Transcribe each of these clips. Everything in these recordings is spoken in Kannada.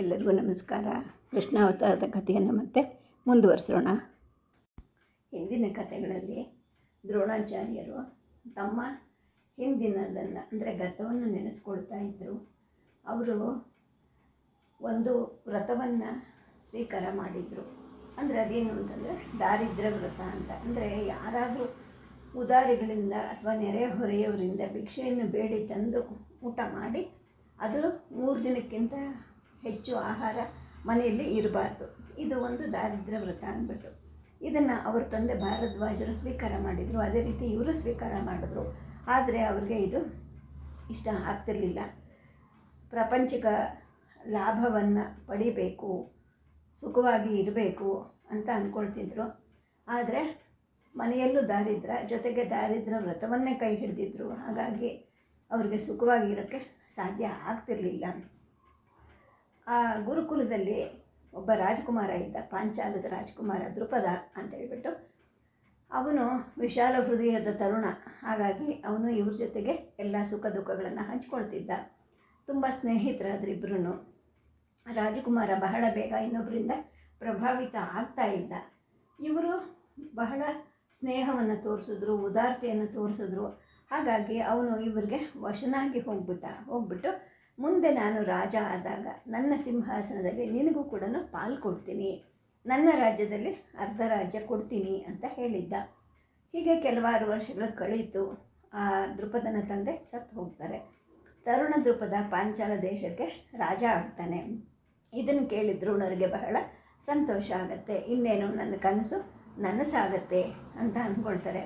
ಎಲ್ಲರಿಗೂ ನಮಸ್ಕಾರ. ಕೃಷ್ಣಾವತಾರದ ಕಥೆಯನ್ನು ಮತ್ತೆ ಮುಂದುವರಿಸೋಣ. ಹಿಂದಿನ ಕಥೆಗಳಲ್ಲಿ ದ್ರೋಣಾಚಾರ್ಯರು ತಮ್ಮ ಹಿಂದಿನದನ್ನು, ಅಂದರೆ ಗತವನ್ನು ನೆನೆಸ್ಕೊಳ್ತಾ ಇದ್ದರು ಅವರು ಒಂದು ವ್ರತವನ್ನು ಸ್ವೀಕಾರ ಮಾಡಿದರು. ಅಂದರೆ ಅದೇನು ಅಂತಂದರೆ ದಾರಿದ್ರ್ಯ ವ್ರತ ಅಂತ. ಅಂದರೆ ಯಾರಾದರೂ ಉದಾರಿಗಳಿಂದ ಅಥವಾ ನೆರೆಹೊರೆಯವರಿಂದ ಭಿಕ್ಷೆಯನ್ನು ಬೇಡಿ ತಂದು ಊಟ ಮಾಡಿ, ಅದು ಮೂರು ದಿನಕ್ಕಿಂತ ಹೆಚ್ಚು ಆಹಾರ ಮನೆಯಲ್ಲಿ ಇರಬಾರ್ದು. ಇದು ಒಂದು ದಾರಿದ್ರ್ಯ ವ್ರತ ಅಂದ್ಬಿಟ್ಟು. ಇದನ್ನು ಅವ್ರ ತಂದೆ ಭಾರದ್ವಾಜರು ಸ್ವೀಕಾರ ಮಾಡಿದರು. ಅದೇ ರೀತಿ ಇವರು ಸ್ವೀಕಾರ ಮಾಡಿದ್ರು. ಆದರೆ ಅವ್ರಿಗೆ ಇದು ಇಷ್ಟ ಆಗ್ತಿರಲಿಲ್ಲ. ಪ್ರಾಪಂಚಿಕ ಲಾಭವನ್ನು ಪಡಿಬೇಕು, ಸುಖವಾಗಿ ಇರಬೇಕು ಅಂತ ಅಂದ್ಕೊಳ್ತಿದ್ರು ಆದರೆ ಮನೆಯಲ್ಲೂ ದಾರಿದ್ರ ಜೊತೆಗೆ ದಾರಿದ್ರ ವ್ರತವನ್ನೇ ಕೈ ಹಿಡಿದಿದ್ರು. ಹಾಗಾಗಿ ಅವ್ರಿಗೆ ಸುಖವಾಗಿ ಇರೋಕ್ಕೆ ಸಾಧ್ಯ ಆಗ್ತಿರಲಿಲ್ಲ. ಆ ಗುರುಕುಲದಲ್ಲಿ ಒಬ್ಬ ರಾಜಕುಮಾರ ಇದ್ದ, ಪಾಂಚಾಲದ ರಾಜಕುಮಾರ ದೃಪದ ಅಂತ ಹೇಳಿಬಿಟ್ಟು ಅವನು ವಿಶಾಲ ಹೃದಯದ ತರುಣ. ಹಾಗಾಗಿ ಅವನು ಇವ್ರ ಜೊತೆಗೆ ಎಲ್ಲ ಸುಖ ದುಃಖಗಳನ್ನು ಹಂಚ್ಕೊಳ್ತಿದ್ದ. ತುಂಬ ಸ್ನೇಹಿತರಾದ್ರಿಬ್ರು ರಾಜಕುಮಾರ ಬಹಳ ಬೇಗ ಇನ್ನೊಬ್ಬರಿಂದ ಪ್ರಭಾವಿತ ಆಗ್ತಾ ಇದ್ದ. ಇವರು ಬಹಳ ಸ್ನೇಹವನ್ನು ತೋರಿಸಿದ್ರು, ಉದಾರತೆಯನ್ನು ತೋರಿಸಿದ್ರು. ಹಾಗಾಗಿ ಅವನು ಇವರಿಗೆ ವಶನಾಗಿ ಹೋಗ್ಬಿಟ್ಟ, ಹೋಗ್ಬಿಟ್ಟು ಮುಂದೆ ನಾನು ರಾಜ ಆದಾಗ ನನ್ನ ಸಿಂಹಾಸನದಲ್ಲಿ ನಿನಗೂ ಕೂಡ ಪಾಲು ಕೊಡ್ತೀನಿ ನನ್ನ ರಾಜ್ಯದಲ್ಲಿ ಅರ್ಧ ರಾಜ್ಯ ಕೊಡ್ತೀನಿ ಅಂತ ಹೇಳಿದ್ದ. ಹೀಗೆ ಕೆಲವಾರು ವರ್ಷಗಳು ಕಳೀತು. ಆ ದೃಪದನ ತಂದೆ ಸತ್ತು ಹೋಗ್ತಾರೆ. ತರುಣ ದೃಪದ ಪಾಂಚಾಲ ದೇಶಕ್ಕೆ ರಾಜ ಆಗ್ತಾನೆ. ಇದನ್ನು ಕೇಳಿ ದ್ರೋಣರಿಗೆ ಬಹಳ ಸಂತೋಷ ಆಗುತ್ತೆ. ಇನ್ನೇನು ನನ್ನ ಕನಸು ನನಸಾಗತ್ತೆ ಅಂತ ಅಂದ್ಕೊಳ್ತಾರೆ.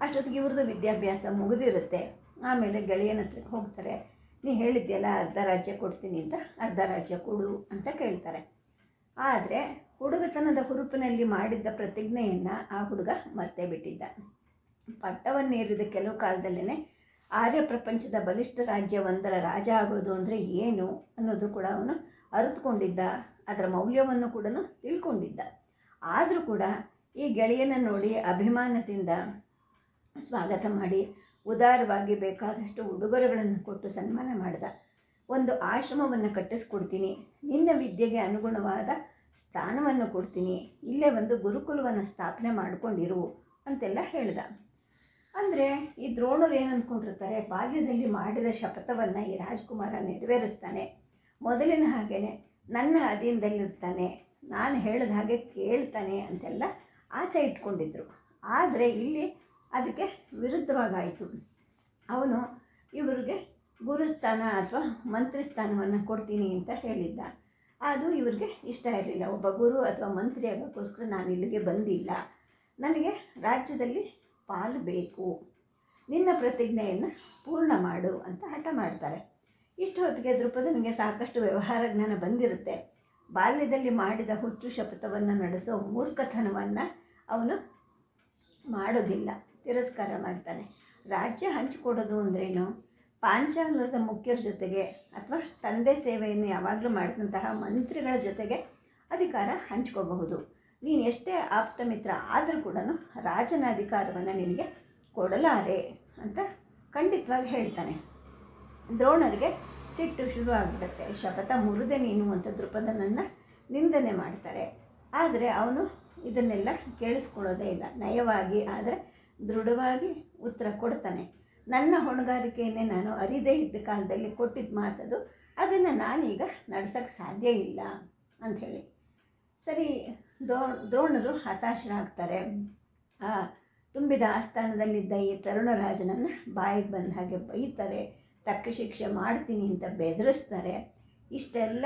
ಅಷ್ಟೊತ್ತಿಗೆ ಇವ್ರದ್ದು ವಿದ್ಯಾಭ್ಯಾಸ ಮುಗಿದಿರುತ್ತೆ. ಆಮೇಲೆ ಗೆಳೆಯನ ಹತ್ರಕ್ಕೆ ಹೋಗ್ತಾರೆ. ನೀ ಹೇಳಿದ್ಯಲ್ಲ ಅರ್ಧ ರಾಜ್ಯ ಕೊಡ್ತೀನಿ ಅಂತ, ಅರ್ಧ ರಾಜ್ಯ ಕೊಡು ಅಂತ ಕೇಳ್ತಾರೆ. ಆದರೆ ಹುಡುಗತನದ ಹುರುಪಿನಲ್ಲಿ ಮಾಡಿದ್ದ ಪ್ರತಿಜ್ಞೆಯನ್ನು ಆ ಹುಡುಗ ಮರ್ತೇ ಬಿಟ್ಟಿದ್ದ. ಪಟ್ಟವನ್ನೇರಿದ ಕೆಲವು ಕಾಲದಲ್ಲೇ ಆರ್ಯ ಪ್ರಪಂಚದ ಬಲಿಷ್ಠ ರಾಜ್ಯ ಒಂದರ ರಾಜ ಆಗೋದು ಅಂದರೆ ಏನು ಅನ್ನೋದು ಕೂಡ ಅವನು ಅರಿತುಕೊಂಡಿದ್ದ, ಅದರ ಮೌಲ್ಯವನ್ನು ಕೂಡ ತಿಳ್ಕೊಂಡಿದ್ದ. ಆದರೂ ಕೂಡ ಈ ಗೆಳೆಯನ ನೋಡಿ ಅಭಿಮಾನದಿಂದ ಸ್ವಾಗತ ಮಾಡಿ ಉದಾರವಾಗಿ ಬೇಕಾದಷ್ಟು ಉಡುಗೊರೆಗಳನ್ನು ಕೊಟ್ಟು ಸನ್ಮಾನ ಮಾಡಿದ. ಒಂದು ಆಶ್ರಮವನ್ನು ಕಟ್ಟಿಸ್ಕೊಡ್ತೀನಿ. ನಿನ್ನ ವಿದ್ಯೆಗೆ ಅನುಗುಣವಾದ ಸ್ಥಾನವನ್ನು ಕೊಡ್ತೀನಿ. ಇಲ್ಲೇ ಒಂದು ಗುರುಕುಲವನ್ನು ಸ್ಥಾಪನೆ ಮಾಡಿಕೊಂಡಿರು ಅಂತೆಲ್ಲ ಹೇಳ್ದ. ಅಂದರೆ ಈ ದ್ರೋಣರು ಏನು ಅಂದ್ಕೊಂಡಿರ್ತಾರೆ ಬಾಲ್ಯದಲ್ಲಿ ಮಾಡಿದ ಶಪಥವನ್ನು ಈ ರಾಜ್ಕುಮಾರ ನೆರವೇರಿಸ್ತಾನೆ. ಮೊದಲಿನ ಹಾಗೆಯೇ ನನ್ನ ಅಧೀನದಲ್ಲಿರ್ತಾನೆ. ನಾನು ಹೇಳಿದ ಹಾಗೆ ಕೇಳ್ತಾನೆ ಅಂತೆಲ್ಲ ಆಸೆ ಇಟ್ಕೊಂಡಿದ್ರು. ಆದರೆ ಇಲ್ಲಿ ಅದಕ್ಕೆ ವಿರುದ್ಧವಾಗಾಯಿತು. ಅವನು ಇವರಿಗೆ ಗುರುಸ್ಥಾನ ಅಥವಾ ಮಂತ್ರಿ ಸ್ಥಾನವನ್ನು ಕೊಡ್ತೀನಿ ಅಂತ ಹೇಳಿದ್ದ. ಅದು ಇವ್ರಿಗೆ ಇಷ್ಟ ಇರಲಿಲ್ಲ. ಒಬ್ಬ ಗುರು ಅಥವಾ ಮಂತ್ರಿ ಆಗೋಕ್ಕೋಸ್ಕರ ನಾನು ಇಲ್ಲಿಗೆ ಬಂದಿಲ್ಲ. ನನಗೆ ರಾಜ್ಯದಲ್ಲಿ ಪಾಲು ಬೇಕು. ನಿನ್ನ ಪ್ರತಿಜ್ಞೆಯನ್ನು ಪೂರ್ಣ ಮಾಡು ಅಂತ ಹಠ ಮಾಡ್ತಾರೆ. ಇಷ್ಟು ಹೊತ್ತಿಗೆ ದೃಪದನಿಗೆ ಸಾಕಷ್ಟು ವ್ಯವಹಾರ ಜ್ಞಾನ ಬಂದಿರುತ್ತೆ. ಬಾಲ್ಯದಲ್ಲಿ ಮಾಡಿದ ಹುಚ್ಚು ಶಪಥವನ್ನು ನಡೆಸೋ ಮೂರ್ಖತನವನ್ನು ಅವನು ಮಾಡೋದಿಲ್ಲ. ತಿರಸ್ಕಾರ ಮಾಡ್ತಾನೆ. ರಾಜ್ಯ ಹಂಚಿಕೊಡೋದು ಅಂದ್ರೇನು? ಪಾಂಚಾಲದ ಮುಖ್ಯರ ಜೊತೆಗೆ ಅಥವಾ ತಂದೆ ಸೇವೆಯನ್ನು ಯಾವಾಗಲೂ ಮಾಡಿದಂತಹ ಮಂತ್ರಿಗಳ ಜೊತೆಗೆ ಅಧಿಕಾರ ಹಂಚ್ಕೋಬಹುದು. ನೀನು ಎಷ್ಟೇ ಆಪ್ತ ಮಿತ್ರ ಆದರೂ ಕೂಡ ರಾಜನ ಅಧಿಕಾರವನ್ನು ನಿನಗೆ ಕೊಡಲಾರೆ ಅಂತ ಖಂಡಿತವಾಗಿ ಹೇಳ್ತಾನೆ. ದ್ರೋಣರಿಗೆ ಸಿಟ್ಟು ಶುರು ಆಗಿಬಿಡುತ್ತೆ. ಶಪಥ ಮುರಿದೆ ನೀನು ಅಂತ ದೃಪದನನ್ನು ನಿಂದನೆ ಮಾಡ್ತಾರೆ. ಆದರೆ ಅವನು ಇದನ್ನೆಲ್ಲ ಕೇಳಿಸ್ಕೊಳ್ಳೋದೇ ಇಲ್ಲ. ನಯವಾಗಿ, ಆದರೆ ದೃಢವಾಗಿ ಉತ್ತರ ಕೊಡ್ತಾನೆ. ನನ್ನ ಹೊಣೆಗಾರಿಕೆಯನ್ನೇ ನಾನು ಅರಿದೇ ಇದ್ದ ಕಾಲದಲ್ಲಿ ಕೊಟ್ಟಿದ್ದ ಮಾತದು, ಅದನ್ನು ನಾನೀಗ ನಡೆಸೋಕ್ಕೆ ಸಾಧ್ಯ ಇಲ್ಲ ಅಂಥೇಳಿ ಸರಿ ದ್ರೋ ದ್ರೋಣರು ಹತಾಶರಾಗ್ತಾರೆ. ಆ, ತುಂಬಿದ ಆಸ್ಥಾನದಲ್ಲಿದ್ದ ಈ ತರುಣರಾಜನನ್ನು ಬಾಯಿಗೆ ಬಂದ ಹಾಗೆ ಬೈತಾರೆ ತಕ್ಕ ಶಿಕ್ಷೆ ಮಾಡ್ತೀನಿ ಅಂತ ಬೆದರಿಸ್ತಾರೆ. ಇಷ್ಟೆಲ್ಲ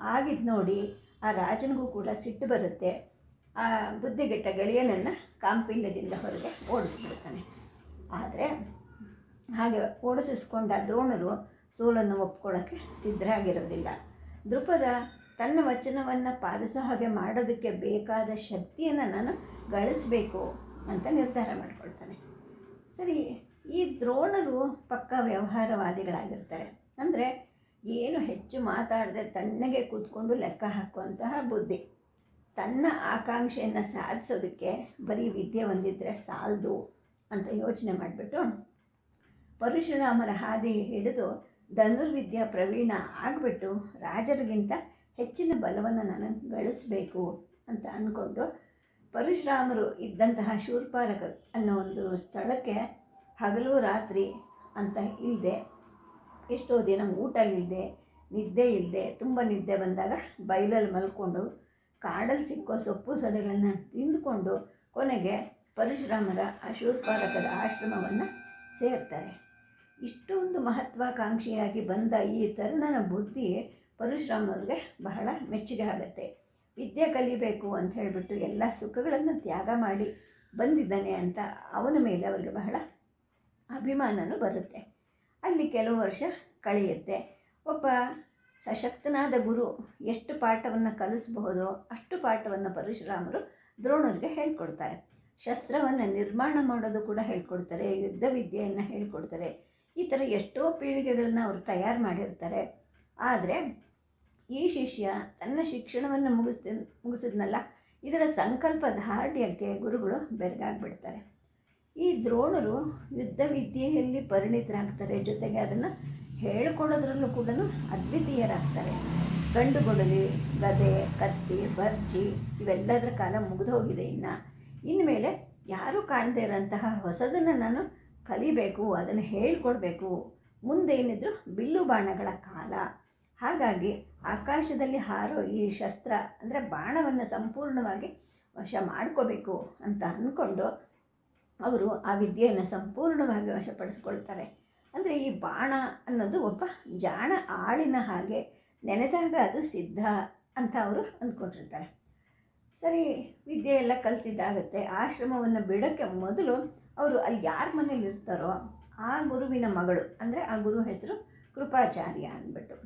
ಆಗಿದ್ದು ನೋಡಿ ಆ ರಾಜನಿಗೂ ಕೂಡ ಸಿಟ್ಟು ಬರುತ್ತೆ. ಆ, ಬುದ್ಧಿಗೆಟ್ಟ ಗೆಳೆಯನನ್ನು ಕಾಂಪಿಲ್ಯದಿಂದ ಹೊರಗೆ ಓಡಿಸ್ಬಿಡ್ತಾನೆ. ಆದರೆ ಹಾಗೆ ಓಡಿಸಿಸ್ಕೊಂಡ ದ್ರೋಣರು ಸೋಲನ್ನು ಒಪ್ಕೊಳ್ಳೋಕ್ಕೆ ಸಿದ್ಧರಾಗಿರೋದಿಲ್ಲ. ದೃಪದ ತನ್ನ ವಚನವನ್ನು ಪಾಲಿಸೋ ಹಾಗೆ ಮಾಡೋದಕ್ಕೆ ಬೇಕಾದ ಶಕ್ತಿಯನ್ನು ನಾನು ಗಳಿಸಬೇಕು ಅಂತ ನಿರ್ಧಾರ ಮಾಡ್ಕೊಳ್ತಾನೆ. ಸರಿ, ಈ ದ್ರೋಣರು ಪಕ್ಕ ವ್ಯವಹಾರವಾದಿಗಳಾಗಿರ್ತಾರೆ. ಅಂದರೆ ಏನು ಹೆಚ್ಚು ಮಾತಾಡದೆ ತಣ್ಣಗೆ ಕೂತ್ಕೊಂಡು ಲೆಕ್ಕ ಹಾಕುವಂತಹ ಬುದ್ಧಿ. ತನ್ನ ಆಕಾಂಕ್ಷೆಯನ್ನು ಸಾಧಿಸೋದಕ್ಕೆ ಬರೀ ವಿದ್ಯೆ ಹೊಂದಿದ್ರೆ ಸಾಲದು ಅಂತ ಯೋಚನೆ ಮಾಡಿಬಿಟ್ಟು ಪರಶುರಾಮರ ಹಾದಿ ಹಿಡಿದು ಧನುರ್ವಿದ್ಯಾ ಪ್ರವೀಣ ಆಗಿಬಿಟ್ಟು ರಾಜರಿಗಿಂತ ಹೆಚ್ಚಿನ ಬಲವನ್ನು ನಾನು ಗಳಿಸಬೇಕು ಅಂತ ಅಂದ್ಕೊಂಡು ಪರಶುರಾಮರು ಇದ್ದಂತಹ ಶೂರ್ಪಾರಕ ಅನ್ನೋ ಒಂದು ಸ್ಥಳಕ್ಕೆ ಹಗಲು ರಾತ್ರಿ ಅಂತ ಇಲ್ಲದೆ ಎಷ್ಟೋ ದಿನ ಊಟ ಇಲ್ಲದೆ ನಿದ್ದೆ ಇಲ್ಲದೆ ತುಂಬ ನಿದ್ದೆ ಬಂದಾಗ ಬಯಲಲ್ಲಿ ಮಲ್ಕೊಂಡು ಕಾಡಲ್ಲಿ ಸಿಕ್ಕೋ ಸೊಪ್ಪು ಸದೆಗಳನ್ನು ತಿಂದುಕೊಂಡು ಕೊನೆಗೆ ಪರಶುರಾಮರ ಶೂರ್ಪಾರಕದ ಆಶ್ರಮವನ್ನು ಸೇರ್ತಾರೆ. ಇಷ್ಟೊಂದು ಮಹತ್ವಾಕಾಂಕ್ಷಿಯಾಗಿ ಬಂದ ಈ ತರುಣನ ಬುದ್ಧಿ ಪರಶುರಾಮರಿಗೆ ಬಹಳ ಮೆಚ್ಚುಗೆ ಆಗುತ್ತೆ. ವಿದ್ಯೆ ಕಲಿಬೇಕು ಅಂತ ಹೇಳಿಬಿಟ್ಟು ಎಲ್ಲ ಸುಖಗಳನ್ನು ತ್ಯಾಗ ಮಾಡಿ ಬಂದಿದ್ದಾನೆ ಅಂತ ಅವನ ಮೇಲೆ ಅವರಿಗೆ ಬಹಳ ಅಭಿಮಾನನೂ ಬರುತ್ತೆ. ಅಲ್ಲಿ ಕೆಲವು ವರ್ಷ ಕಳೆಯುತ್ತೆ. ಒಬ್ಬ ಸಶಕ್ತನಾದ ಗುರು ಎಷ್ಟು ಪಾಠವನ್ನು ಕಲಿಸಬಹುದೋ ಅಷ್ಟು ಪಾಠವನ್ನು ಪರಶುರಾಮರು ದ್ರೋಣರಿಗೆ ಹೇಳ್ಕೊಡ್ತಾರೆ. ಶಸ್ತ್ರವನ್ನು ನಿರ್ಮಾಣ ಮಾಡೋದು ಕೂಡ ಹೇಳ್ಕೊಡ್ತಾರೆ, ಯುದ್ಧ ವಿದ್ಯೆಯನ್ನು ಹೇಳ್ಕೊಡ್ತಾರೆ. ಈ ಥರ ಎಷ್ಟೋ ಪೀಳಿಗೆಗಳನ್ನ ಅವರು ತಯಾರು ಮಾಡಿರ್ತಾರೆ. ಆದರೆ ಈ ಶಿಷ್ಯ ತನ್ನ ಶಿಕ್ಷಣವನ್ನು ಮುಗಿಸ್ತಿ ಮುಗಿಸಿದ್ನಲ್ಲ, ಇದರ ಸಂಕಲ್ಪ ದಾರ್ಢ್ಯಕ್ಕೆ ಗುರುಗಳು ಬೆರಗಾಗ್ಬಿಡ್ತಾರೆ. ಈ ದ್ರೋಣರು ಯುದ್ಧ ವಿದ್ಯೆಯಲ್ಲಿ ಪರಿಣಿತರಾಗ್ತಾರೆ ಜೊತೆಗೆ ಅದನ್ನು ಹೇಳ್ಕೊಡೋದ್ರಲ್ಲೂ ಕೂಡ ಅದ್ವಿತೀಯರಾಗ್ತಾರೆ. ಗಂಡುಗೊಡಲಿ, ಗದೆ, ಕತ್ತಿ, ಬರ್ಜಿ ಇವೆಲ್ಲದರ ಕಾಲ ಮುಗಿದು ಹೋಗಿದೆ ಇನ್ನು. ಇನ್ಮೇಲೆ ಯಾರೂ ಕಾಣದೇ ಇರೋಂತಹ ಹೊಸದನ್ನು ನಾನು ಕಲಿಬೇಕು, ಅದನ್ನು ಹೇಳ್ಕೊಡ್ಬೇಕು. ಮುಂದೇನಿದ್ರು ಬಿಲ್ಲು ಬಾಣಗಳ ಕಾಲ. ಹಾಗಾಗಿ ಆಕಾಶದಲ್ಲಿ ಹಾರೋ ಈ ಶಸ್ತ್ರ ಅಂದರೆ ಬಾಣವನ್ನು ಸಂಪೂರ್ಣವಾಗಿ ವಶ ಮಾಡ್ಕೋಬೇಕು ಅಂತ ಅಂದ್ಕೊಂಡು ಅವರು ಆ ವಿದ್ಯೆಯನ್ನು ಸಂಪೂರ್ಣವಾಗಿ ವಶಪಡಿಸ್ಕೊಳ್ತಾರೆ. ಅಂದರೆ ಈ ಬಾಣ ಅನ್ನೋದು ಒಬ್ಬ ಜಾಣ ಆಳಿನ ಹಾಗೆ ನೆನೆದಾಗ ಅದು ಸಿದ್ಧ ಅಂತ ಅವರು ಅಂದ್ಕೊಂಡಿರ್ತಾರೆ. ಸರಿ, ವಿದ್ಯೆ ಎಲ್ಲ ಕಲ್ತಿದ್ದಾಗುತ್ತೆ, ಆಶ್ರಮವನ್ನು ಬಿಡೋಕ್ಕೆ ಮೊದಲು ಅವರು ಅಲ್ಲಿ ಯಾರ ಮನೇಲಿ ಇರ್ತಾರೋ ಆ ಗುರುವಿನ ಮಗಳು, ಅಂದರೆ ಆ ಗುರು ಹೆಸರು ಕೃಪಾಚಾರ್ಯ ಅಂದ್ಬಿಟ್ಟು.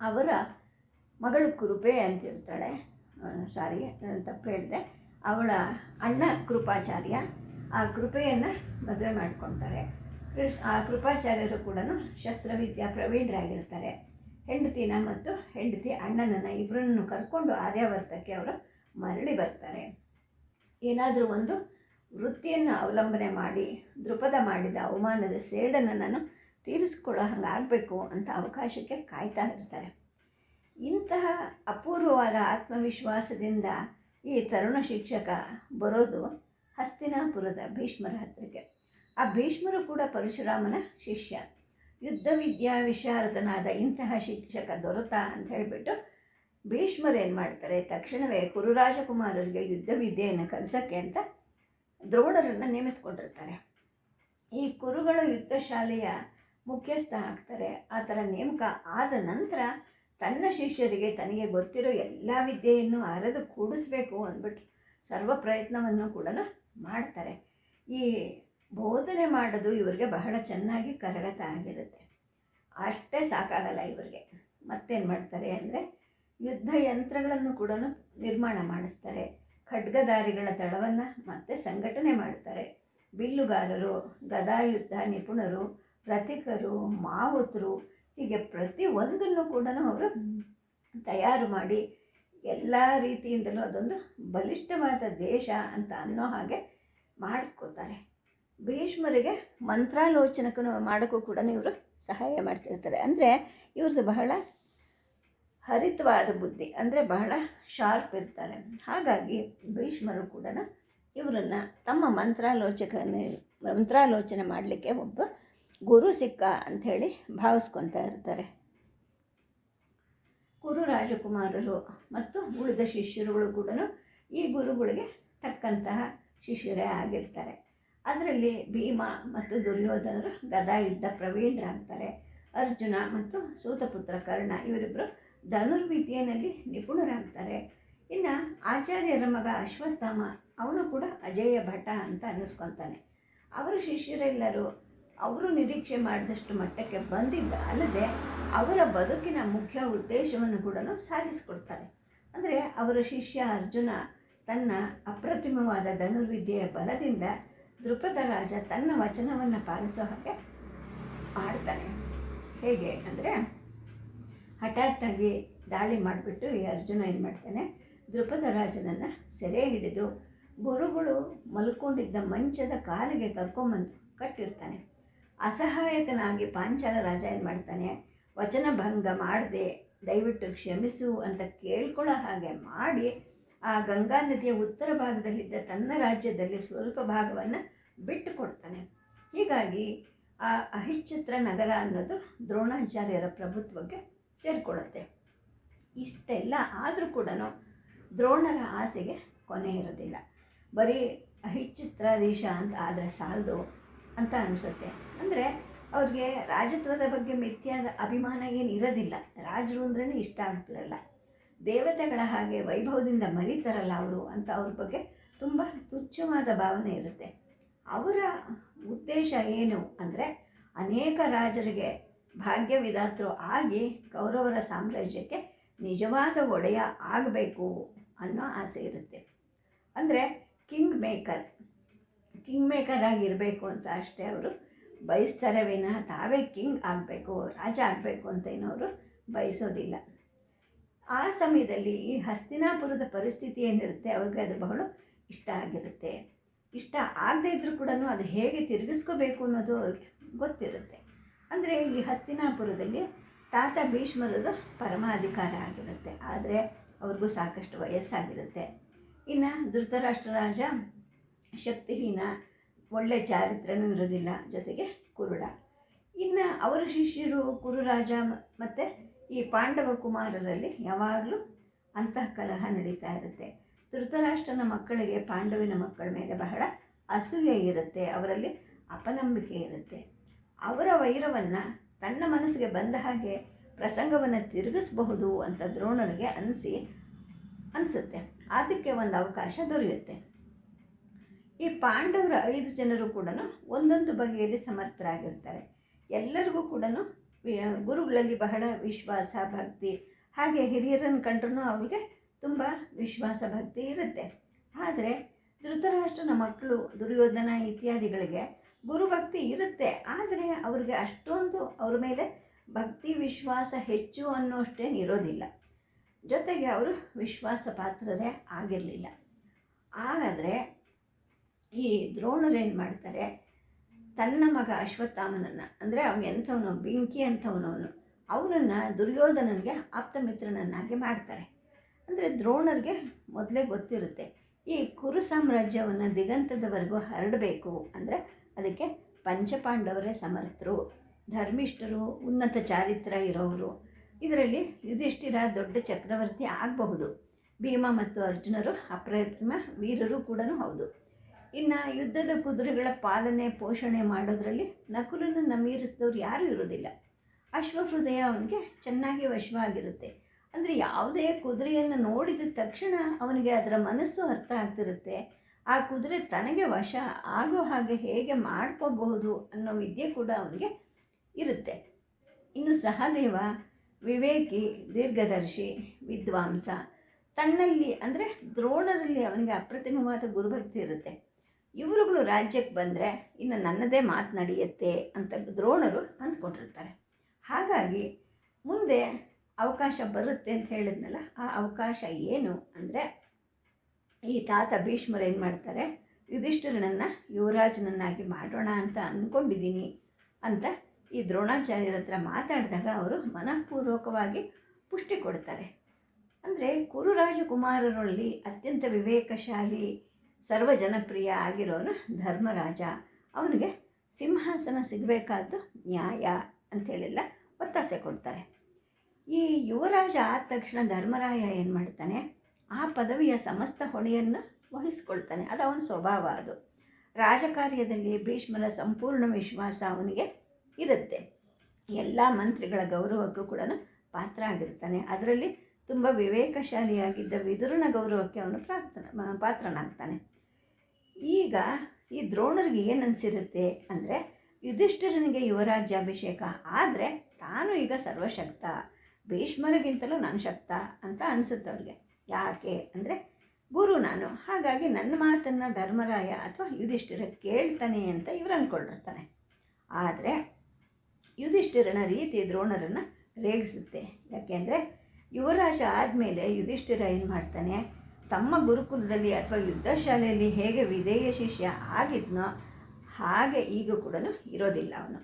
ಅವರ ಮಗಳು ಕೃಪೆ ಅಂತಿರ್ತಾಳೆ ಸಾರಿ ತಪ್ಪು ಹೇಳಿದೆ. ಅವಳ ಅಣ್ಣ ಕೃಪಾಚಾರ್ಯ ಆ ಕೃಪೆಯನ್ನು ಮದುವೆ ಮಾಡ್ಕೊಳ್ತಾರೆ. ಕೃಷ್ ಕೃಪಾಚಾರ್ಯರು ಕೂಡ ಶಸ್ತ್ರವಿದ್ಯಾ ಪ್ರವೀಣರಾಗಿರ್ತಾರೆ. ಹೆಂಡತಿನ ಮತ್ತು ಹೆಂಡತಿ ಅಣ್ಣನನ್ನು ಇಬ್ಬರನ್ನು ಕರ್ಕೊಂಡು ಆರ್ಯಾವರ್ತಕ್ಕೆ ಅವರು ಮರಳಿ ಬರ್ತಾರೆ. ಏನಾದರೂ ಒಂದು ವೃತ್ತಿಯನ್ನು ಅವಲಂಬನೆ ಮಾಡಿ, ದೃಪದ ಮಾಡಿದ ಅವಮಾನದ ಸೇಡನ್ನು ನಾನು ತೀರಿಸ್ಕೊಳ್ಳೋ ಹಂಗಾಗಬೇಕು ಅಂತ ಅವಕಾಶಕ್ಕೆ ಕಾಯ್ತಾ ಇರ್ತಾರೆ. ಇಂತಹ ಅಪೂರ್ವವಾದ ಆತ್ಮವಿಶ್ವಾಸದಿಂದ ಈ ತರುಣ ಶಿಕ್ಷಕ ಬರೋದು ಹಸ್ತಿನಾಪುರದ ಭೀಷ್ಮರ ಹತ್ತಿರಕ್ಕೆ. ಆ ಭೀಷ್ಮರು ಕೂಡ ಪರಶುರಾಮನ ಶಿಷ್ಯ. ಯುದ್ಧ ವಿದ್ಯಾ ವಿಶಾರದನಾದ ಇಂತಹ ಶಿಕ್ಷಕ ದೊರೆತ ಅಂತ ಹೇಳಿಬಿಟ್ಟು ಭೀಷ್ಮರು ಏನು ಮಾಡ್ತಾರೆ, ತಕ್ಷಣವೇ ಕುರುರಾಜಕುಮಾರರಿಗೆ ಯುದ್ಧ ವಿದ್ಯೆಯನ್ನು ಕಲಿಸೋಕ್ಕೆ ಅಂತ ದ್ರೋಣರನ್ನು ನೇಮಿಸ್ಕೊಂಡಿರ್ತಾರೆ. ಈ ಕುರುಗಳು ಯುದ್ಧ ಶಾಲೆಯ ಮುಖ್ಯಸ್ಥ ಆಗ್ತಾರೆ. ಆ ಥರ ನೇಮಕ ಆದ ನಂತರ ತನ್ನ ಶಿಷ್ಯರಿಗೆ ತನಗೆ ಗೊತ್ತಿರೋ ಎಲ್ಲ ವಿದ್ಯೆಯನ್ನು ಅರೆದು ಕೂಡಿಸ್ಬೇಕು ಅಂದ್ಬಿಟ್ಟು ಸರ್ವ ಪ್ರಯತ್ನವನ್ನು ಕೂಡ ಮಾಡ್ತಾರೆ. ಈ ಬೋಧನೆ ಮಾಡೋದು ಇವ್ರಿಗೆ ಬಹಳ ಚೆನ್ನಾಗಿ ಕರಗತ ಆಗಿರುತ್ತೆ. ಅಷ್ಟೇ ಸಾಕಾಗಲ್ಲ ಇವರಿಗೆ. ಮತ್ತೇನು ಮಾಡ್ತಾರೆ ಅಂದರೆ ಯುದ್ಧ ಯಂತ್ರಗಳನ್ನು ಕೂಡ ನಿರ್ಮಾಣ ಮಾಡಿಸ್ತಾರೆ. ಖಡ್ಗದಾರಿಗಳ ದಳವನ್ನು ಮತ್ತೆ ಸಂಘಟನೆ ಮಾಡ್ತಾರೆ. ಬಿಲ್ಲುಗಾರರು, ಗದಾಯುದ್ಧ ನಿಪುಣರು, ರಥಿಕರು, ಮಾವುತರು, ಹೀಗೆ ಪ್ರತಿ ಒಂದನ್ನು ಕೂಡ ಅವರು ತಯಾರು ಮಾಡಿ ಎಲ್ಲ ರೀತಿಯಿಂದಲೂ ಅದೊಂದು ಬಲಿಷ್ಠವಾದ ದೇಶ ಅಂತ ಅನ್ನೋ ಹಾಗೆ ಮಾಡ್ಕೋತಾರೆ. ಭೀಷ್ಮರಿಗೆ ಮಂತ್ರಾಲೋಚನಕ್ಕೂ ಮಾಡೋಕ್ಕೂ ಕೂಡ ಇವರು ಸಹಾಯ ಮಾಡ್ತಿರ್ತಾರೆ. ಅಂದರೆ ಇವ್ರದ್ದು ಬಹಳ ಹರಿತವಾದ ಬುದ್ಧಿ, ಅಂದರೆ ಬಹಳ ಶಾರ್ಪ್ ಇರ್ತಾರೆ. ಹಾಗಾಗಿ ಭೀಷ್ಮರು ಕೂಡ ಇವರನ್ನು ತಮ್ಮ ಮಂತ್ರಾಲೋಚಕನೇ, ಮಂತ್ರಾಲೋಚನೆ ಮಾಡಲಿಕ್ಕೆ ಒಬ್ಬ ಗುರು ಸಿಕ್ಕ ಅಂಥೇಳಿ ಭಾವಿಸ್ಕೊತಾ ಇರ್ತಾರೆ. ಕುರು ರಾಜಕುಮಾರರು ಮತ್ತು ಉಳಿದ ಶಿಷ್ಯರುಗಳು ಕೂಡ ಈ ಗುರುಗಳಿಗೆ ತಕ್ಕಂತಹ ಶಿಷ್ಯರೇ ಆಗಿರ್ತಾರೆ. ಅದರಲ್ಲಿ ಭೀಮ ಮತ್ತು ದುರ್ಯೋಧನರು ಗದಾಯುದ್ಧ ಪ್ರವೀಣರಾಗ್ತಾರೆ. ಅರ್ಜುನ ಮತ್ತು ಸೂತಪುತ್ರ ಕರ್ಣ ಇವರಿಬ್ಬರು ಧನುರ್ವಿದ್ಯೆಯಲ್ಲಿ ನಿಪುಣರಾಗ್ತಾರೆ. ಇನ್ನು ಆಚಾರ್ಯರ ಮಗ ಅಶ್ವತ್ಥಾಮ, ಅವನು ಕೂಡ ಅಜೇಯ ಭಟ ಅಂತ ಅನ್ನಿಸ್ಕೊತಾನೆ. ಅವರ ಶಿಷ್ಯರೆಲ್ಲರೂ ಅವರು ನಿರೀಕ್ಷೆ ಮಾಡಿದಷ್ಟು ಮಟ್ಟಕ್ಕೆ ಬಂದಿದ್ದ ಅಲ್ಲದೆ ಅವರ ಬದುಕಿನ ಮುಖ್ಯ ಉದ್ದೇಶವನ್ನು ಕೂಡ ಸಾಧಿಸಿಕೊಡ್ತಾರೆ. ಅಂದರೆ ಅವರ ಶಿಷ್ಯ ಅರ್ಜುನ ತನ್ನ ಅಪ್ರತಿಮವಾದ ಧನುರ್ವಿದ್ಯೆಯ ಬಲದಿಂದ ದೃಪದ ರಾಜ ತನ್ನ ವಚನವನ್ನು ಪಾಲಿಸೋ ಹಾಗೆ ಮಾಡ್ತಾನೆ ಹೇಗೆ ಅಂದರೆ ಹಠಾತ್ತಾಗಿ ದಾಳಿ ಮಾಡಿಬಿಟ್ಟು ಈ ಅರ್ಜುನ ಏನು ಮಾಡ್ತಾನೆ? ದೃಪದ ರಾಜನನ್ನು ಸೆರೆ ಹಿಡಿದು ಗುರುಗಳು ಮಲ್ಕೊಂಡಿದ್ದ ಮಂಚದ ಕಾಲಿಗೆ ಕರ್ಕೊಂಬಂದು ಕಟ್ಟಿರ್ತಾನೆ. ಅಸಹಾಯಕನಾಗಿ ಪಾಂಚಾಲ ರಾಜ ಏನು ಮಾಡ್ತಾನೆ? ವಚನ ಭಂಗ ಮಾಡದೆ, ದಯವಿಟ್ಟು ಕ್ಷಮಿಸು ಅಂತ ಕೇಳ್ಕೊಳ್ಳೋ ಹಾಗೆ ಮಾಡಿ ಆ ಗಂಗಾ ನದಿಯ ಉತ್ತರ ಭಾಗದಲ್ಲಿದ್ದ ತನ್ನ ರಾಜ್ಯದಲ್ಲಿ ಸ್ವಲ್ಪ ಭಾಗವನ್ನು ಬಿಟ್ಟು ಕೊಡ್ತಾನೆ ಹೀಗಾಗಿ ಆ ಅಹಿಚ್ಛತ್ರ ನಗರ ಅನ್ನೋದು ದ್ರೋಣಾಚಾರ್ಯರ ಪ್ರಭುತ್ವಕ್ಕೆ ಸೇರಿಕೊಳ್ಳುತ್ತೆ. ಇಷ್ಟೆಲ್ಲ ಆದರೂ ಕೂಡ ದ್ರೋಣರ ಆಸೆಗೆ ಕೊನೆ ಇರೋದಿಲ್ಲ. ಬರೀ ದೇಶ ಅಂತ ಆದರೆ ಸಾಲದು ಅಂತ ಅನಿಸುತ್ತೆ. ಅಂದರೆ ಅವ್ರಿಗೆ ರಾಜತ್ವದ ಬಗ್ಗೆ ಮಿಥ್ಯಾದ ಅಭಿಮಾನ ಏನು ಇರೋದಿಲ್ಲ. ರಾಜರು ಅಂದ್ರೇ ಇಷ್ಟ ಆಗ್ತಿರಲ್ಲ. ದೇವತೆಗಳ ಹಾಗೆ ವೈಭವದಿಂದ ಮರಿತಾರಲ್ಲ ಅವರು ಅಂತ ಅವ್ರ ಬಗ್ಗೆ ತುಂಬ ತುಚ್ಛವಾದ ಭಾವನೆ ಇರುತ್ತೆ. ಅವರ ಉದ್ದೇಶ ಏನು ಅಂದರೆ ಅನೇಕ ರಾಜರಿಗೆ ಭಾಗ್ಯವಿದಾತರು ಆಗಿ ಕೌರವರ ಸಾಮ್ರಾಜ್ಯಕ್ಕೆ ನಿಜವಾದ ಒಡೆಯ ಆಗಬೇಕು ಅನ್ನೋ ಆಸೆ ಇರುತ್ತೆ. ಅಂದರೆ ಕಿಂಗ್ ಮೇಕರ್ ಕಿಂಗ್ ಮೇಕರ್ ಆಗಿರಬೇಕು ಅಂತ ಅಷ್ಟೇ ಅವರು ಬಯಸ್ತಾರೆ ವಿನಃ ತಾವೇ ಕಿಂಗ್ ಆಗಬೇಕು, ರಾಜ ಆಗಬೇಕು ಅಂತ ಏನವರು ಬಯಸೋದಿಲ್ಲ. ಆ ಸಮಯದಲ್ಲಿ ಈ ಹಸ್ತಿನಾಪುರದ ಪರಿಸ್ಥಿತಿ ಏನಿರುತ್ತೆ, ಅವ್ರಿಗೆ ಅದು ಬಹಳ ಇಷ್ಟ ಆಗಿರುತ್ತೆ. ಇಷ್ಟ ಆಗದೇ ಇದ್ದರೂ ಕೂಡ ಅದು ಹೇಗೆ ತಿರುಗಿಸ್ಕೋಬೇಕು ಅನ್ನೋದು ಅವ್ರಿಗೆ ಗೊತ್ತಿರುತ್ತೆ. ಅಂದರೆ ಈ ಹಸ್ತಿನಾಪುರದಲ್ಲಿ ತಾತ ಭೀಷ್ಮರದು ಪರಮಾಧಿಕಾರ ಆಗಿರುತ್ತೆ. ಆದರೆ ಅವ್ರಿಗೂ ಸಾಕಷ್ಟು ವಯಸ್ಸಾಗಿರುತ್ತೆ. ಇನ್ನು ಧೃತರಾಷ್ಟ್ರ ರಾಜ ಶಕ್ತಿಹೀನ, ಒಳ್ಳೆ ಚಾರಿತ್ರನೂ ಇರೋದಿಲ್ಲ ಜೊತೆಗೆ ಕುರುಡ. ಇನ್ನು ಅವರ ಶಿಷ್ಯರು ಕುರುರಾಜ ಮತ್ತು ಈ ಪಾಂಡವ ಕುಮಾರರಲ್ಲಿ ಯಾವಾಗಲೂ ಅಂತಃಕಲಹ ನಡೀತಾ ಇರುತ್ತೆ. ಧೃತರಾಷ್ಟ್ರನ ಮಕ್ಕಳಿಗೆ ಪಾಂಡವಿನ ಮಕ್ಕಳ ಮೇಲೆ ಬಹಳ ಅಸೂಯೆ ಇರುತ್ತೆ, ಅವರಲ್ಲಿ ಅಪನಂಬಿಕೆ ಇರುತ್ತೆ. ಅವರ ವೈರವನ್ನು ತನ್ನ ಮನಸ್ಸಿಗೆ ಬಂದ ಹಾಗೆ ಪ್ರಸಂಗವನ್ನು ತಿರುಗಿಸಬಹುದು ಅಂತ ದ್ರೋಣರಿಗೆ ಅನಿಸಿ ಅನಿಸುತ್ತೆ. ಅದಕ್ಕೆ ಒಂದು ಅವಕಾಶ ದೊರೆಯುತ್ತೆ. ಈ ಪಾಂಡವರ ಐದು ಜನರು ಕೂಡ ಒಂದೊಂದು ಬಗೆಯಲ್ಲಿ ಸಮರ್ಥರಾಗಿರ್ತಾರೆ. ಎಲ್ಲರಿಗೂ ಕೂಡ ಗುರುಗಳಲ್ಲಿ ಬಹಳ ವಿಶ್ವಾಸ, ಭಕ್ತಿ. ಹಾಗೆ ಹಿರಿಯರನ್ನು ಕಂಡ್ರೂ ಅವ್ರಿಗೆ ತುಂಬ ವಿಶ್ವಾಸ, ಭಕ್ತಿ ಇರುತ್ತೆ. ಆದರೆ ಧೃತರಾಷ್ಟ್ರನ ಮಕ್ಕಳು, ದುರ್ಯೋಧನ ಇತ್ಯಾದಿಗಳಿಗೆ ಗುರುಭಕ್ತಿ ಇರುತ್ತೆ. ಆದರೆ ಅವ್ರಿಗೆ ಅಷ್ಟೊಂದು ಅವ್ರ ಮೇಲೆ ಭಕ್ತಿ ವಿಶ್ವಾಸ ಹೆಚ್ಚು ಅನ್ನೋಷ್ಟೇನು ಇರೋದಿಲ್ಲ. ಜೊತೆಗೆ ಅವರು ವಿಶ್ವಾಸ ಪಾತ್ರರೇ ಆಗಿರಲಿಲ್ಲ. ಹಾಗಾದರೆ ಈ ದ್ರೋಣರೇನು ಮಾಡ್ತಾರೆ? ತನ್ನ ಮಗ ಅಶ್ವತ್ಥಾಮನನ್ನು, ಅಂದರೆ ಅವನು ಎಂಥವನು, ಬೆಂಕಿ ಅಂಥವನವನು ಅವನನ್ನು ದುರ್ಯೋಧನನಿಗೆ ಆಪ್ತ ಮಿತ್ರನನ್ನಾಗಿ ಮಾಡ್ತಾರೆ. ಅಂದರೆ ದ್ರೋಣರಿಗೆ ಮೊದಲೇ ಗೊತ್ತಿರುತ್ತೆ, ಈ ಕುರು ಸಾಮ್ರಾಜ್ಯವನ್ನು ದಿಗಂತದವರೆಗೂ ಹರಡಬೇಕು, ಅಂದರೆ ಅದಕ್ಕೆ ಪಂಚಪಾಂಡವರೇ ಸಮರ್ಥರು, ಧರ್ಮಿಷ್ಠರು, ಉನ್ನತ ಚಾರಿತ್ರ ಇರೋರು ಇದರಲ್ಲಿ ಯುಧಿಷ್ಠಿರ ದೊಡ್ಡ ಚಕ್ರವರ್ತಿ ಆಗಬಹುದು. ಭೀಮ ಮತ್ತು ಅರ್ಜುನರು ಅಪ್ರತಿಮ ವೀರರು ಕೂಡ ಹೌದು. ಇನ್ನು ಯುದ್ಧದ ಕುದುರೆಗಳ ಪಾಲನೆ, ಪೋಷಣೆ ಮಾಡೋದರಲ್ಲಿ ನಕುಲನನ್ನು ಮೀರಿಸಿದವ್ರು ಯಾರೂ ಇರೋದಿಲ್ಲ ಅಶ್ವಹೃದಯ ಅವನಿಗೆ ಚೆನ್ನಾಗಿ ವಶವಾಗಿರುತ್ತೆ. ಅಂದರೆ ಯಾವುದೇ ಕುದುರೆಯನ್ನು ನೋಡಿದ ತಕ್ಷಣ ಅವನಿಗೆ ಅದರ ಮನಸ್ಸು ಅರ್ಥ ಆಗ್ತಿರುತ್ತೆ. ಆ ಕುದುರೆ ತನಗೆ ವಶ ಆಗೋ ಹಾಗೆ ಹೇಗೆ ಮಾಡ್ಕೋಬಹುದು ಅನ್ನೋ ವಿದ್ಯೆ ಕೂಡ ಅವನಿಗೆ ಇರುತ್ತೆ. ಇನ್ನು ಸಹದೇವ, ವಿವೇಕಿ, ದೀರ್ಘದರ್ಶಿ, ವಿದ್ವಾಂಸ ತನ್ನಲ್ಲಿ ಅಂದರೆ ದ್ರೋಣರಲ್ಲಿ ಅವನಿಗೆ ಅಪ್ರತಿಮವಾದ ಗುರುಭಕ್ತಿ ಇರುತ್ತೆ. ಇವರುಗಳು ರಾಜ್ಯಕ್ಕೆ ಬಂದರೆ ಇನ್ನು ನನ್ನದೇ ಮಾತು ನಡೆಯುತ್ತೆ ಅಂತ ದ್ರೋಣರು ಅಂದ್ಕೊಂಡಿರ್ತಾರೆ. ಹಾಗಾಗಿ ಮುಂದೆ ಅವಕಾಶ ಬರುತ್ತೆ ಅಂತ ಹೇಳಿದ್ನಲ್ಲ, ಆ ಅವಕಾಶ ಏನು ಅಂದರೆ ಈ ತಾತ ಭೀಷ್ಮರು ಏನು ಮಾಡ್ತಾರೆ, ಯುಧಿಷ್ಠಿರನನ್ನು ಯುವರಾಜನನ್ನಾಗಿ ಮಾಡೋಣ ಅಂತ ಅಂದ್ಕೊಂಡಿದ್ದೀನಿ ಅಂತ ಈ ದ್ರೋಣಾಚಾರ್ಯರ ಹತ್ರ ಮಾತಾಡಿದಾಗ ಅವರು ಮನಃಪೂರ್ವಕವಾಗಿ ಪುಷ್ಟಿ ಕೊಡ್ತಾರೆ. ಅಂದರೆ ಕುರು ರಾಜಕುಮಾರರಲ್ಲಿ ಅತ್ಯಂತ ವಿವೇಕಶಾಲಿ ಸರ್ವ ಜನಪ್ರಿಯ ಆಗಿರೋನು ಧರ್ಮರಾಜ. ಅವನಿಗೆ ಸಿಂಹಾಸನ ಸಿಗಬೇಕಾದ್ದು ನ್ಯಾಯ ಅಂಥೇಳೆಲ್ಲ ಒತ್ತಾಸೆ ಕೊಡ್ತಾರೆ. ಈ ಯುವರಾಜ ಆದ ತಕ್ಷಣ ಧರ್ಮರಾಯ ಏನು ಮಾಡ್ತಾನೆ? ಆ ಪದವಿಯ ಸಮಸ್ತ ಹೊಣೆಯನ್ನು ವಹಿಸ್ಕೊಳ್ತಾನೆ. ಅದು ಅವನ ಸ್ವಭಾವ ಅದು. ರಾಜಕಾರ್ಯದಲ್ಲಿ ಭೀಷ್ಮರ ಸಂಪೂರ್ಣ ವಿಶ್ವಾಸ ಅವನಿಗೆ ಇರುತ್ತೆ. ಎಲ್ಲ ಮಂತ್ರಿಗಳ ಗೌರವಕ್ಕೂ ಕೂಡ ಪಾತ್ರ ಆಗಿರ್ತಾನೆ. ಅದರಲ್ಲಿ ತುಂಬ ವಿವೇಕಶಾಲಿಯಾಗಿದ್ದ ವಿದುರನ ಗೌರವಕ್ಕೆ ಅವನು ಪ್ರಾರ್ಥನೆ ಪಾತ್ರನಾಗ್ತಾನೆ. ಈಗ ಈ ದ್ರೋಣರಿಗೆ ಏನು ಅನಿಸಿರುತ್ತೆ ಅಂದರೆ ಯುಧಿಷ್ಠಿರನಿಗೆ ಯುವರಾಜ್ಯಾಭಿಷೇಕ ಆದರೆ ತಾನು ಈಗ ಸರ್ವಶಕ್ತ, ಭೀಷ್ಮರಿಗಿಂತಲೂ ನಾನು ಶಕ್ತ ಅಂತ ಅನಿಸುತ್ತೆ ಅವ್ರಿಗೆ. ಯಾಕೆ ಅಂದರೆ ಗುರು ನಾನು, ಹಾಗಾಗಿ ನನ್ನ ಮಾತನ್ನು ಧರ್ಮರಾಯ ಅಥವಾ ಯುಧಿಷ್ಠಿರ ಕೇಳ್ತಾನೆ ಅಂತ ಇವ್ರು ಅಂದ್ಕೊಂಡಿರ್ತಾನೆ ಆದರೆ ಯುಧಿಷ್ಠಿರನ ರೀತಿ ದ್ರೋಣರನ್ನು ರೇಗಿಸುತ್ತೆ. ಯಾಕೆಂದರೆ ಯುವರಾಜ ಆದಮೇಲೆ ಯುಧಿಷ್ಠಿರ ಏನು ಮಾಡ್ತಾನೆ? ತಮ್ಮ ಗುರುಕುಲದಲ್ಲಿ ಅಥವಾ ಯುದ್ಧ ಶಾಲೆಯಲ್ಲಿ ಹೇಗೆ ವಿಧೇಯ ಶಿಷ್ಯ ಆಗಿದ್ನೋ ಹಾಗೆ ಈಗ ಕೂಡ ಇರೋದಿಲ್ಲ ಅವನು.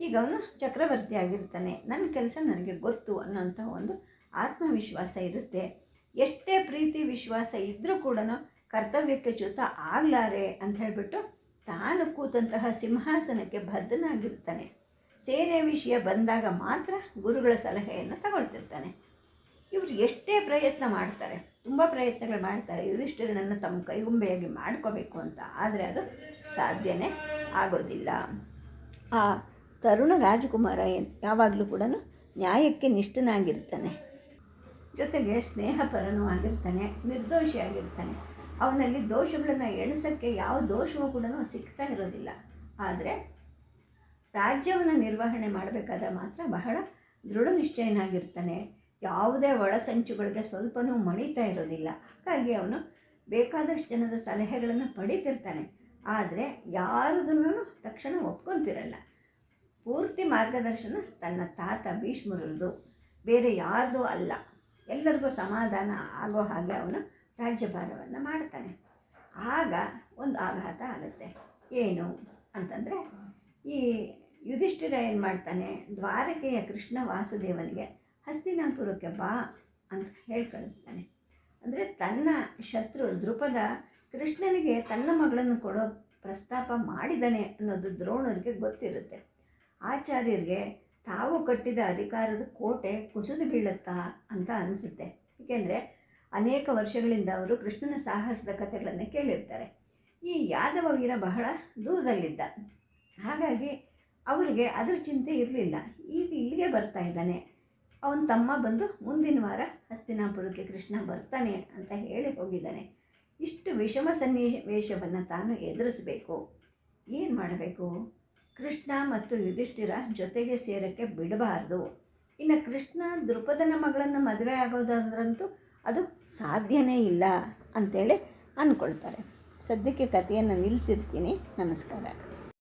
ಈಗ ಅವನು ಚಕ್ರವರ್ತಿ ಆಗಿರ್ತಾನೆ. ನನ್ನ ಕೆಲಸ ನನಗೆ ಗೊತ್ತು ಅನ್ನೋಂಥ ಒಂದು ಆತ್ಮವಿಶ್ವಾಸ ಇರುತ್ತೆ. ಎಷ್ಟೇ ಪ್ರೀತಿ ವಿಶ್ವಾಸ ಇದ್ದರೂ ಕೂಡ ಕರ್ತವ್ಯಕ್ಕೆ ಚ್ಯುತ ಆಗಲಾರೆ ಅಂತ ಹೇಳಿಬಿಟ್ಟು ತಾನು ಕೂತಂತಹ ಸಿಂಹಾಸನಕ್ಕೆ ಬದ್ಧನಾಗಿರ್ತಾನೆ. ಸೇನೆ ವಿಷಯ ಬಂದಾಗ ಮಾತ್ರ ಗುರುಗಳ ಸಲಹೆಯನ್ನು ತಗೊಳ್ತಿರ್ತಾನೆ. ಇವರು ಎಷ್ಟೇ ಪ್ರಯತ್ನ ಮಾಡ್ತಾರೆ, ತುಂಬ ಪ್ರಯತ್ನಗಳು ಮಾಡ್ತಾರೆ, ಯುಧಿಷ್ಠಿರನನ್ನು ತಮ್ಮ ಕೈಗುಂಬೆಯಾಗಿ ಮಾಡ್ಕೋಬೇಕು ಅಂತ ಆದರೆ ಅದು ಸಾಧ್ಯನೇ ಆಗೋದಿಲ್ಲ. ಆ ತರುಣ ರಾಜಕುಮಾರ ಯಾವಾಗಲೂ ಕೂಡ ನ್ಯಾಯಕ್ಕೆ ನಿಷ್ಠನಾಗಿರ್ತಾನೆ. ಜೊತೆಗೆ ಸ್ನೇಹಪರನೂ ಆಗಿರ್ತಾನೆ ನಿರ್ದೋಷಿಯಾಗಿರ್ತಾನೆ ಅವನಲ್ಲಿ ದೋಷಗಳನ್ನು ಎಣಿಸೋಕ್ಕೆ ಯಾವ ದೋಷವೂ ಕೂಡ ಸಿಗ್ತಾ ಇರೋದಿಲ್ಲ. ಆದರೆ ರಾಜ್ಯವನ್ನು ನಿರ್ವಹಣೆ ಮಾಡಬೇಕಾದ್ರೆ ಮಾತ್ರ ಬಹಳ ದೃಢ ನಿಶ್ಚಯನಾಗಿರ್ತಾನೆ. ಯಾವುದೇ ಒಳಸಂಚುಗಳಿಗೆ ಸ್ವಲ್ಪನೂ ಮಣಿತಾ ಇರೋದಿಲ್ಲ. ಹಾಗಾಗಿ ಅವನು ಬೇಕಾದಷ್ಟು ಜನದ ಸಲಹೆಗಳನ್ನು ಪಡೀತಿರ್ತಾನೆ. ಆದರೆ ಯಾರದನ್ನೂ ತಕ್ಷಣ ಒಪ್ಕೊತಿರಲ್ಲ. ಪೂರ್ತಿ ಮಾರ್ಗದರ್ಶನ ತನ್ನ ತಾತ ಭೀಷ್ಮರದು ಬೇರೆ ಯಾರ್ದೂ ಅಲ್ಲ. ಎಲ್ಲರಿಗೂ ಸಮಾಧಾನ ಆಗೋ ಹಾಗೆ ಅವನು ರಾಜ್ಯಭಾರವನ್ನು ಮಾಡ್ತಾನೆ. ಆಗ ಒಂದು ಆಘಾತ ಆಗುತ್ತೆ. ಏನು ಅಂತಂದರೆ ಈ ಯುಧಿಷ್ಠಿರ ಏನು ಮಾಡ್ತಾನೆ? ದ್ವಾರಕೆಯ ಕೃಷ್ಣ ವಾಸುದೇವನಿಗೆ ಹಸ್ತಿನಾಪುರಕ್ಕೆ ಬಾ ಅಂತ ಹೇಳಿ ಕಳಿಸ್ತಾನೆ. ಅಂದರೆ ತನ್ನ ಶತ್ರು ದೃಪದ ಕೃಷ್ಣನಿಗೆ ತನ್ನ ಮಗಳನ್ನು ಕೊಡೋ ಪ್ರಸ್ತಾಪ ಮಾಡಿದ್ದಾನೆ ಅನ್ನೋದು ದ್ರೋಣರಿಗೆ ಗೊತ್ತಿರುತ್ತೆ. ಆಚಾರ್ಯರಿಗೆ ತಾವು ಕಟ್ಟಿದ ಅಧಿಕಾರದ ಕೋಟೆ ಕುಸಿದು ಬೀಳುತ್ತಾ ಅಂತ ಅನಿಸುತ್ತೆ. ಏಕೆಂದರೆ ಅನೇಕ ವರ್ಷಗಳಿಂದ ಅವರು ಕೃಷ್ಣನ ಸಾಹಸದ ಕಥೆಗಳನ್ನು ಕೇಳಿರ್ತಾರೆ. ಈ ಯಾದವ ವೀರ ಬಹಳ ದೂರದಲ್ಲಿದ್ದ. ಹಾಗಾಗಿ ಅವರಿಗೆ ಅದರ ಚಿಂತೆ ಇರಲಿಲ್ಲ. ಈಗ ಇಲ್ಲಿಗೆ ಬರ್ತಾ ಇದ್ದಾನೆ. ಅವನ ತಮ್ಮ ಬಂದು ಮುಂದಿನ ವಾರ ಹಸ್ತಿನಾಪುರಕ್ಕೆ ಕೃಷ್ಣ ಬರ್ತಾನೆ ಅಂತ ಹೇಳಿ ಹೋಗಿದ್ದಾನೆ. ಇಷ್ಟು ವಿಷಮ ಸನ್ನಿವೇಶವನ್ನು ತಾನು ಎದುರಿಸಬೇಕು. ಏನು ಮಾಡಬೇಕು? ಕೃಷ್ಣ ಮತ್ತು ಯುಧಿಷ್ಠಿರ ಜೊತೆಗೆ ಸೇರೋಕ್ಕೆ ಬಿಡಬಾರ್ದು. ಇನ್ನು ಕೃಷ್ಣ ದೃಪದನ ಮಗಳನ್ನು ಮದುವೆ ಆಗೋದಾದ್ರಂತೂ ಅದು ಸಾಧ್ಯನೇ ಇಲ್ಲ ಅಂಥೇಳಿ ಅಂದ್ಕೊಳ್ತಾರೆ ಸದ್ಯಕ್ಕೆ ಕಥೆಯನ್ನು ನಿಲ್ಲಿಸಿರ್ತೀನಿ ನಮಸ್ಕಾರ.